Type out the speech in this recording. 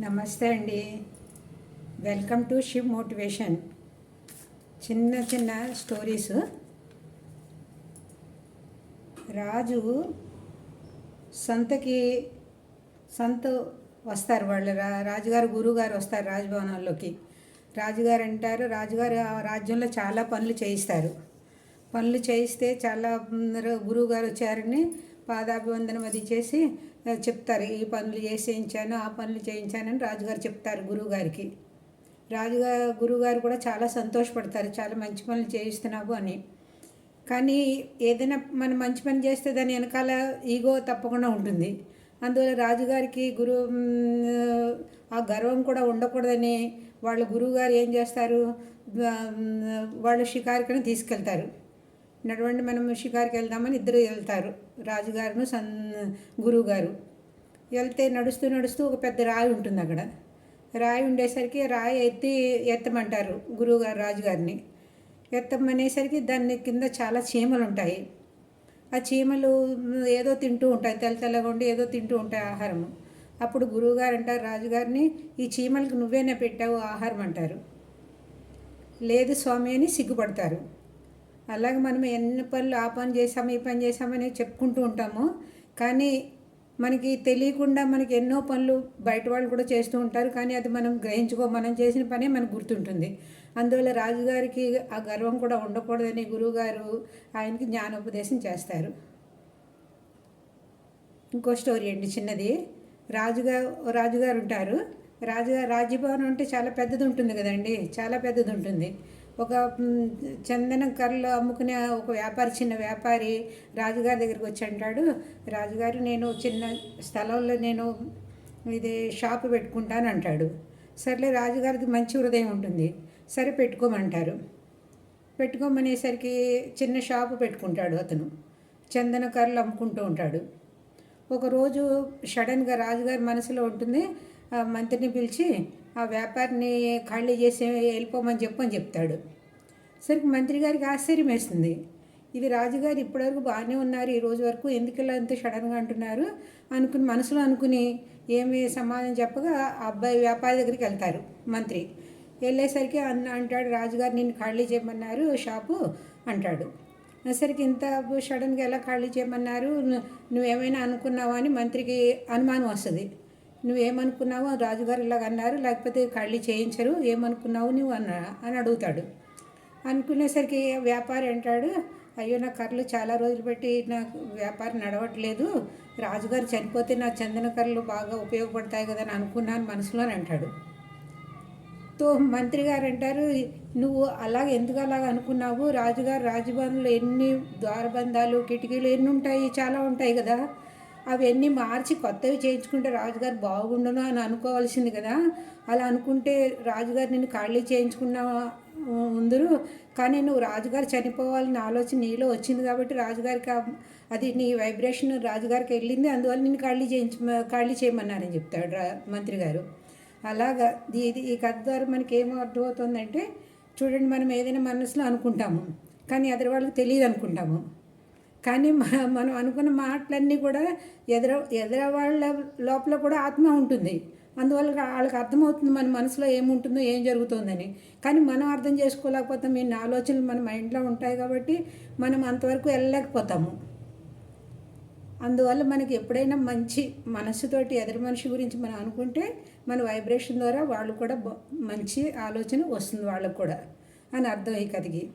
నమస్తే అండి. Welcome to Shiv motivation చిన్న చిన్న స్టోరీస్ రాజు సంతకి సంత వస్తారు వాళ్ళు రా రాజుగారు గురువుగారు వస్తారు రాజభవనంలోకి రాజుగారు అంటారు రాజుగారు ఆ రాజ్యంలో చాలా పనులు చేయిస్తారు. పనులు చేయిస్తే చాలా గురువుగారు వచ్చారని పాదాభివందనం అది చేసి చెప్తారు ఈ పనులు చేయించాను ఆ పనులు చేయించానని రాజుగారు చెప్తారు గురువుగారికి. రాజుగారు గురువుగారు కూడా చాలా సంతోషపడతారు చాలా మంచి పనులు చేయిస్తున్నావు అని. కానీ ఏదైనా మనం మంచి పని చేస్తే దాని వెనకాల ఈగో తప్పకుండా ఉంటుంది. అందువల్ల రాజుగారికి గురు ఆ గర్వం కూడా ఉండకూడదని వాళ్ళ గురువుగారు ఏం చేస్తారు? వాళ్ళ వాళ్ళు తీసుకెళ్తారు. నడవండి మనం షికారికి వెళ్దామని ఇద్దరు వెళ్తారు. రాజుగారును సన్ గురువుగారు. వెళ్తే నడుస్తూ నడుస్తూ ఒక పెద్ద రాయి ఉంటుంది అక్కడ. రాయి ఉండేసరికి రాయి ఎత్తి ఎత్తమంటారు గురువుగారు రాజుగారిని. ఎత్తమనేసరికి దాని కింద చాలా చీమలు ఉంటాయి. ఆ చీమలు ఏదో తింటూ ఉంటాయి తెల్ల తెల్లగా ఉండి ఏదో తింటూ ఉంటాయి ఆహారము. అప్పుడు గురువుగారు అంటారు రాజుగారిని ఈ చీమలకు నువ్వేనే పెట్టావు ఆహారం? అంటారు. లేదు స్వామి అని సిగ్గుపడతారు. అలాగే మనం ఎన్ని పనులు ఆ పని చేసాము ఈ పని చేసామని చెప్పుకుంటూ ఉంటాము. కానీ మనకి తెలియకుండా మనకి ఎన్నో పనులు బయట వాళ్ళు కూడా చేస్తూ ఉంటారు. కానీ అది మనం గ్రహించుకో మనం చేసిన పనే మనకు గుర్తుంటుంది. అందువల్ల రాజుగారికి ఆ గర్వం కూడా ఉండకూడదని గురువుగారు ఆయనకి జ్ఞానోపదేశం చేస్తారు. ఇంకో స్టోరీ అండి చిన్నది. రాజుగారు రాజుగారు ఉంటారు. రాజుగారు రాజ్యభవనం అంటే చాలా పెద్దది ఉంటుంది కదండి. చాలా పెద్దది ఉంటుంది. ఒక చందనం కర్రలు అమ్ముకునే ఒక వ్యాపారి చిన్న వ్యాపారి రాజుగారి దగ్గరికి వచ్చి అంటాడు రాజుగారు నేను చిన్న స్థలంలో నేను ఇది షాపు పెట్టుకుంటాను అంటాడు. సర్లే రాజుగారికి మంచి హృదయం ఉంటుంది. సరే పెట్టుకోమంటారు. పెట్టుకోమనేసరికి చిన్న షాపు పెట్టుకుంటాడు అతను. చందన కర్రలు అమ్ముకుంటూ ఉంటాడు. ఒకరోజు సడన్గా రాజుగారి మనసులో ఉంటుంది మంత్రిని పిలిచి ఆ వ్యాపారిని ఖాళీ చేసి వెళ్ళిపోమని చెప్పని చెప్తాడు. సరికి మంత్రి గారికి ఆశ్చర్యం వేస్తుంది. ఇది రాజుగారు ఇప్పటివరకు బాగానే ఉన్నారు ఈ రోజు వరకు ఎందుకు ఇలా అంత సడన్గా అంటున్నారు అనుకుని మనసులో అనుకుని ఏమి సమాధానం చెప్పగా ఆ అబ్బాయి వ్యాపారి దగ్గరికి వెళ్తారు మంత్రి. వెళ్ళేసరికి అన్న అంటాడు రాజుగారు నిన్ను ఖాళీ చేయమన్నారు షాపు అంటాడు. సరికి ఇంత సడన్గా ఎలా ఖాళీ చేయమన్నారు? నువ్వేమైనా అనుకున్నావా అని మంత్రికి అనుమానం వస్తుంది. నువ్వేమనుకున్నావు? రాజుగారు ఇలాగ అన్నారు. లేకపోతే ఖాళీ చేయించరు. ఏమనుకున్నావు నువ్వు? అన్న అని అడుగుతాడు. అనుకునేసరికి వ్యాపారి అంటాడు అయ్యో నా కర్రలు చాలా రోజులు పెట్టి నాకు వ్యాపారం నడవట్లేదు. రాజుగారు చనిపోతే నా చందన కర్రలు బాగా ఉపయోగపడతాయి కదా అని అనుకున్నాను మనసులోనే అంటాడు. తో మంత్రి గారు అంటారు నువ్వు అలాగ ఎందుకు అలాగ అనుకున్నావు? రాజుగారు రాజభవన్లో ఎన్ని ద్వారబంధాలు కిటికీలు ఎన్ని ఉంటాయి? చాలా ఉంటాయి కదా. అవన్నీ మార్చి కొత్తవి చేయించుకుంటే రాజుగారు బాగుండును అని అనుకోవాల్సింది కదా. అలా అనుకుంటే రాజుగారు నేను ఖాళీ చేయించుకున్నా ఉందరు కానీ నువ్వు రాజుగారు చనిపోవాలని ఆలోచన నీలో వచ్చింది కాబట్టి రాజుగారికి అది నీ వైబ్రేషన్ రాజుగారికి వెళ్ళింది అందువల్ల నేను ఖాళీ చేయించ ఖాళీ చేయమన్నారని చెప్తాడు రా మంత్రి గారు. అలాగా ఇది ఇది- ఈ కథ ద్వారా మనకి ఏం అర్థమవుతుందంటే చూడండి మనం ఏదైనా మనసులో అనుకుంటాము కానీ ఎదురు వాళ్ళకి తెలియదు అనుకుంటాము కానీ మనం అనుకున్న మాటలన్నీ కూడా ఎదుర ఎదుర వాళ్ళ లోపల కూడా ఆత్మ ఉంటుంది. అందువల్ల వాళ్ళకి అర్థమవుతుంది మన మనసులో ఏముంటుందో ఏం జరుగుతుందని. కానీ మనం అర్థం చేసుకోలేకపోతాం ఈ ఆలోచనలు మన మైండ్లో ఉంటాయి కాబట్టి మనం అంతవరకు వెళ్ళలేకపోతాము. అందువల్ల మనకి ఎప్పుడైనా మంచి మనస్సుతోటి ఎదురు మనిషి గురించి మనం అనుకుంటే మన వైబ్రేషన్ ద్వారా వాళ్ళు కూడా మంచి ఆలోచన వస్తుంది వాళ్ళకు కూడా అని అర్థం ఈ కథకి.